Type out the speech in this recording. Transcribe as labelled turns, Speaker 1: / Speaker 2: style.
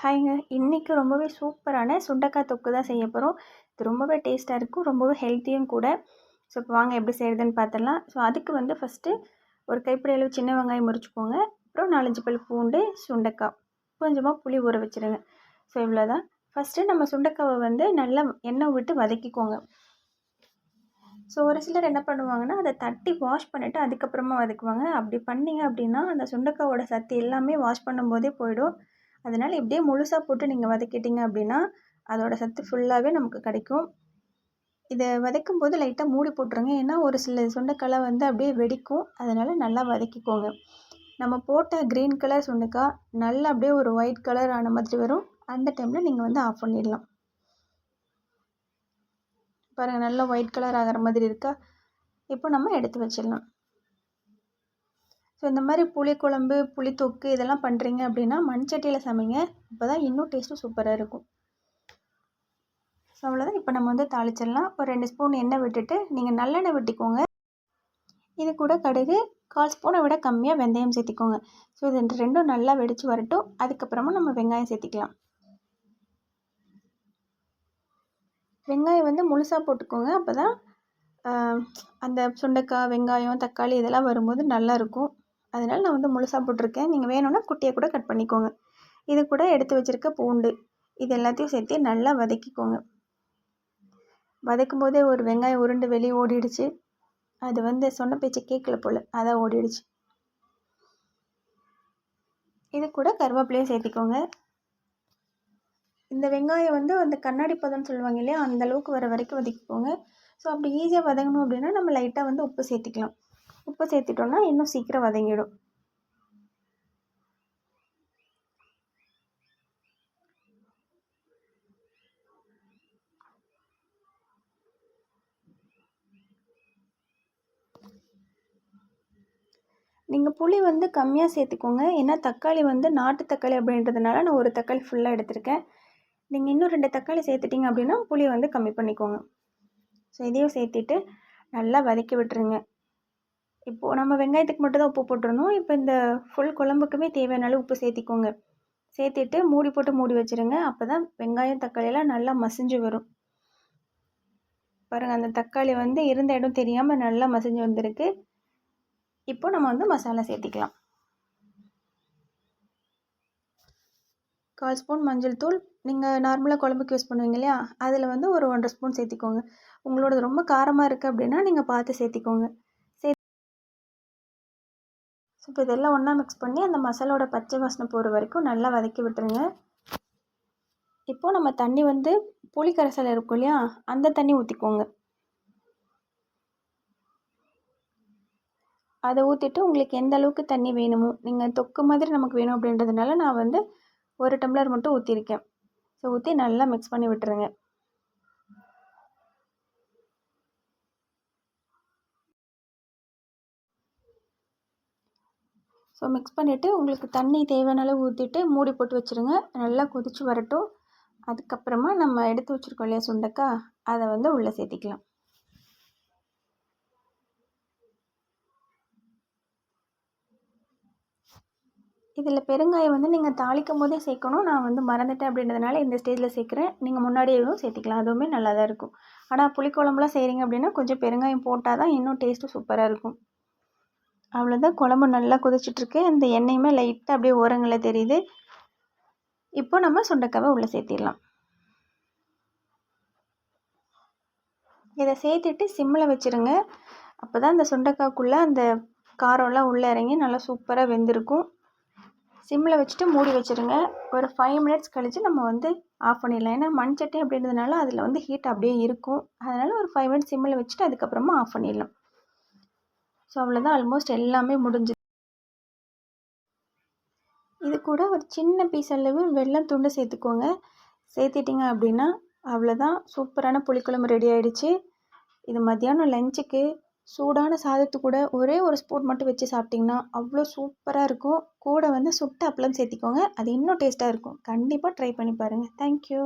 Speaker 1: ஹாய்ங்க. இன்றைக்கி ரொம்பவே சூப்பரான சுண்டக்காய் தொக்கு தான் செய்ய போகிறோம் இது ரொம்பவே டேஸ்ட்டாக இருக்கும் ரொம்பவே ஹெல்த்தியும் கூட. ஸோ இப்போ வாங்க எப்படி செய்கிறதுன்னு பார்த்துடலாம் ஸோ அதுக்கு வந்து ஃபஸ்ட்டு ஒரு கைப்பிடி அளவு சின்ன வெங்காயம் முறிச்சுக்கோங்க அப்புறம் நாலஞ்சு பல் பூண்டு சுண்டக்காய். கொஞ்சமாக புளி ஊற வச்சுருங்க. ஸோ இவ்வளோ தான் ஃபஸ்ட்டு நம்ம சுண்டக்காவை வந்து நல்லா எண்ணெய் விட்டு வதக்கிக்கோங்க. ஸோ ஒரு சிலர் என்ன பண்ணுவாங்கன்னா அதை தட்டி வாஷ் பண்ணிவிட்டு அதுக்கப்புறமா வதக்குவாங்க. அப்படி பண்ணிங்க அப்படின்னா அந்த சுண்டக்காவோட சத்து எல்லாமே வாஷ் பண்ணும்போதே போயிடும். அதனால் இப்படியே முழுசாக போட்டு நீங்கள் வதக்கிட்டிங்க அப்படின்னா அதோடய சத்து ஃபுல்லாகவே நமக்கு கிடைக்கும். இதை வதக்கும் போது லைட்டாக மூடி போட்டுருங்க. ஏன்னா ஒரு சில சுண்டைக்காய் வந்து அப்படியே வெடிக்கும். அதனால் நல்லா வதக்கிக்கோங்க. நம்ம போட்ட க்ரீன் கலர் சுண்டைக்காய் நல்லா அப்படியே ஒரு ஒயிட் கலர் ஆன மாதிரி வரும். அந்த டைமில் நீங்கள் வந்து ஆஃப் பண்ணிடலாம். பாருங்கள் நல்லா ஒயிட் கலர் ஆகிற மாதிரி இருக்கா? இப்போ நம்ம எடுத்து வச்சிடலாம். ஸோ இந்த மாதிரி புளிக்குழம்பு புளித்தொக்கு இதெல்லாம் பண்ணுறீங்க அப்படின்னா மண்சட்டியில் சமைங்க. அப்போ தான் இன்னும் டேஸ்ட்டும் சூப்பராக இருக்கும். ஸோ அவ்வளோதான் இப்போ நம்ம வந்து தாளிச்சிடலாம். ஒரு ரெண்டு ஸ்பூன் எண்ணெய் விட்டுட்டு நீங்கள் நல்லெண்ணெய் விட்டுக்கோங்க. இது கூட கடுகு கால் ஸ்பூனை விட கம்மியாக வெந்தயம் சேர்த்திக்கோங்க. ஸோ இது ரெண்டும் நல்லா வெடித்து வரட்டும். அதுக்கப்புறமா நம்ம வெங்காயம் சேர்த்திக்கலாம். வெங்காயம் வந்து முழுசாக போட்டுக்கோங்க. அப்போ தான் அந்த சுண்டைக்காய் வெங்காயம் தக்காளி இதெல்லாம் வரும்போது நல்லாயிருக்கும் அதனால் நான் வந்து முழுசாக போட்டிருக்கேன். நீங்கள் வேணும்னா குட்டியை கூட கட் பண்ணிக்கோங்க. இது கூட எடுத்து வச்சுருக்க பூண்டு. இது எல்லாத்தையும் சேர்த்து நல்லா வதக்கிக்கோங்க. வதக்கும் போதே ஒரு வெங்காயம் உருண்டு வெளியே ஓடிடுச்சு. அது வந்து சொன்ன பேச்சு கேட்கல போல். அதான் ஓடிடுச்சு. இது கூட கருவேப்பிலையும் சேர்த்திக்கோங்க. இந்த வெங்காயம் வந்து அந்த கண்ணாடி பதம்னு சொல்லுவாங்க இல்லையா? அந்த அளவுக்கு வர வரைக்கும் வதக்கிக்கோங்க. ஸோ அப்படி ஈஸியாக வதங்கணும் அப்படின்னா நம்ம லைட்டாக வந்து உப்பு சேர்த்திக்கலாம். உப்பு சேர்த்துட்டோன்னா இன்னும் சீக்கிரம் வதங்கிடும். நீங்கள் புளி வந்து கம்மியாக சேர்த்துக்கோங்க. ஏன்னா தக்காளி வந்து நாட்டு தக்காளி அப்படின்றதுனால நான் ஒரு தக்காளி ஃபுல்லாக எடுத்திருக்கேன். நீங்கள் இன்னும் ரெண்டு தக்காளி சேர்த்துட்டிங்க அப்படின்னா புளி வந்து கம்மி பண்ணிக்கோங்க. ஸோ இதையும் சேர்த்துட்டு நல்லா வதக்கி விட்டுருங்க. இப்போது நம்ம வெங்காயத்துக்கு மட்டும் தான் உப்பு போட்டுருணும் இப்போ இந்த ஃபுல் குழம்புக்குமே தேவையான அளவு உப்பு சேர்த்திக்கோங்க. சேர்த்துட்டு மூடி போட்டு மூடி வச்சுருங்க. அப்போ தான் வெங்காயம் தக்காளியெல்லாம் நல்லா மசிஞ்சு வரும். பாருங்கள் அந்த தக்காளி வந்து இருந்த இடம் தெரியாமல் நல்லா மசிஞ்சு வந்திருக்கு. இப்போ நம்ம வந்து மசாலா சேர்த்திக்கலாம். கால் ஸ்பூன் மஞ்சள் தூள். நீங்கள் நார்மலாக குழம்புக்கு யூஸ் பண்ணுவீங்க இல்லையா? அதில் வந்து ஒரு ஒன்றரை ஸ்பூன் சேர்த்திக்கோங்க. உங்களோடது ரொம்ப காரமாக இருக்குது அப்படின்னா நீங்கள் பார்த்து சேர்த்திக்கோங்க. இப்போ இதெல்லாம் ஒன்றா மிக்ஸ் பண்ணி அந்த மசாலோட பச்சை வாசனை போகிற வரைக்கும் நல்லா வதக்கி விட்டுருங்க. இப்போது நம்ம தண்ணி வந்து புளி கரைசல் இருக்கும் இல்லையா? அந்த தண்ணி ஊற்றிக்கோங்க அதை ஊற்றிட்டு உங்களுக்கு எந்த அளவுக்கு தண்ணி வேணுமோ நீங்கள் தொக்கு மாதிரி நமக்கு வேணும் அப்படின்றதுனால நான் வந்து ஒரு டம்ளர் மட்டும் ஊற்றிருக்கேன் ஸோ ஊற்றி நல்லா மிக்ஸ் பண்ணி விட்டுருங்க. ஸோ மிக்ஸ் பண்ணிவிட்டு உங்களுக்கு தண்ணி தேவையான அளவு ஊற்றிட்டு மூடி போட்டு வச்சுருங்க. நல்லா கொதித்து வரட்டும். அதுக்கப்புறமா நம்ம எடுத்து வச்சுருக்கோம் இல்லையா சுண்டக்காய் அதை வந்து உள்ளே சேர்த்திக்கலாம். இதில் பெருங்காயம் வந்து நீங்கள் தாளிக்கும் போதே சேர்க்கணும். நான் வந்து மறந்துட்டேன் அப்படின்றதுனால இந்த ஸ்டேஜில் சேர்க்குறேன். நீங்கள் முன்னாடியேவும் சேர்த்திக்கலாம். அதுவுமே நல்லா தான் இருக்கும். ஆனால் புளிக்குழம்புலாம் செய்கிறீங்க அப்படின்னா கொஞ்சம் பெருங்காயம் போட்டால் தான் இன்னும் டேஸ்ட்டு சூப்பராக இருக்கும். அவ்வளோதான் குழம்பு நல்லா கொதிச்சிட்ருக்கு. அந்த எண்ணெயுமே லைட்டாக அப்படியே ஓரங்களில் தெரியுது. இப்போ நம்ம சுண்டக்காவை உள்ளே சேர்த்திடலாம். இதை சேர்த்துட்டு சிம்மில் வச்சுருங்க. அப்போ தான் அந்த சுண்டக்காய்க்குள்ளே அந்த காரம்லாம் உள்ளே இறங்கி நல்லா சூப்பராக வெந்திருக்கும். சிம்மில் வச்சுட்டு மூடி வச்சுருங்க. ஒரு ஃபைவ் மினிட்ஸ் கழித்து நம்ம வந்து ஆஃப் பண்ணிடலாம். ஏன்னா மண் சட்டி அப்படின்றதுனால அதில் வந்து ஹீட் அப்படியே இருக்கும். அதனால் ஒரு ஃபைவ் மினிட்ஸ் சிம்மில் வச்சுட்டு அதுக்கப்புறமா ஆஃப் பண்ணிடலாம். ஸோ அவ்வளோதான் ஆல்மோஸ்ட் எல்லாமே முடிஞ்சு இது கூட ஒரு சின்ன பீஸ் அளவு வெள்ளம் துண்டு சேர்த்துக்கோங்க. சேர்த்துட்டிங்க அப்படின்னா அவ்வளோதான் சூப்பரான புளிக்குழம்பு ரெடி ஆகிடுச்சு இது மத்தியானம் லஞ்சுக்கு சூடான சாதத்து கூட ஒரே ஒரு ஸ்பூன் மட்டும் வச்சு சாப்பிட்டிங்கன்னா அவ்வளோ சூப்பராக இருக்கும். கூட வந்து சுட்ட அப்பளம் சேர்த்திக்கோங்க. அது இன்னும் டேஸ்ட்டாக இருக்கும். கண்டிப்பாக ட்ரை பண்ணி பாருங்கள் தேங்க்யூ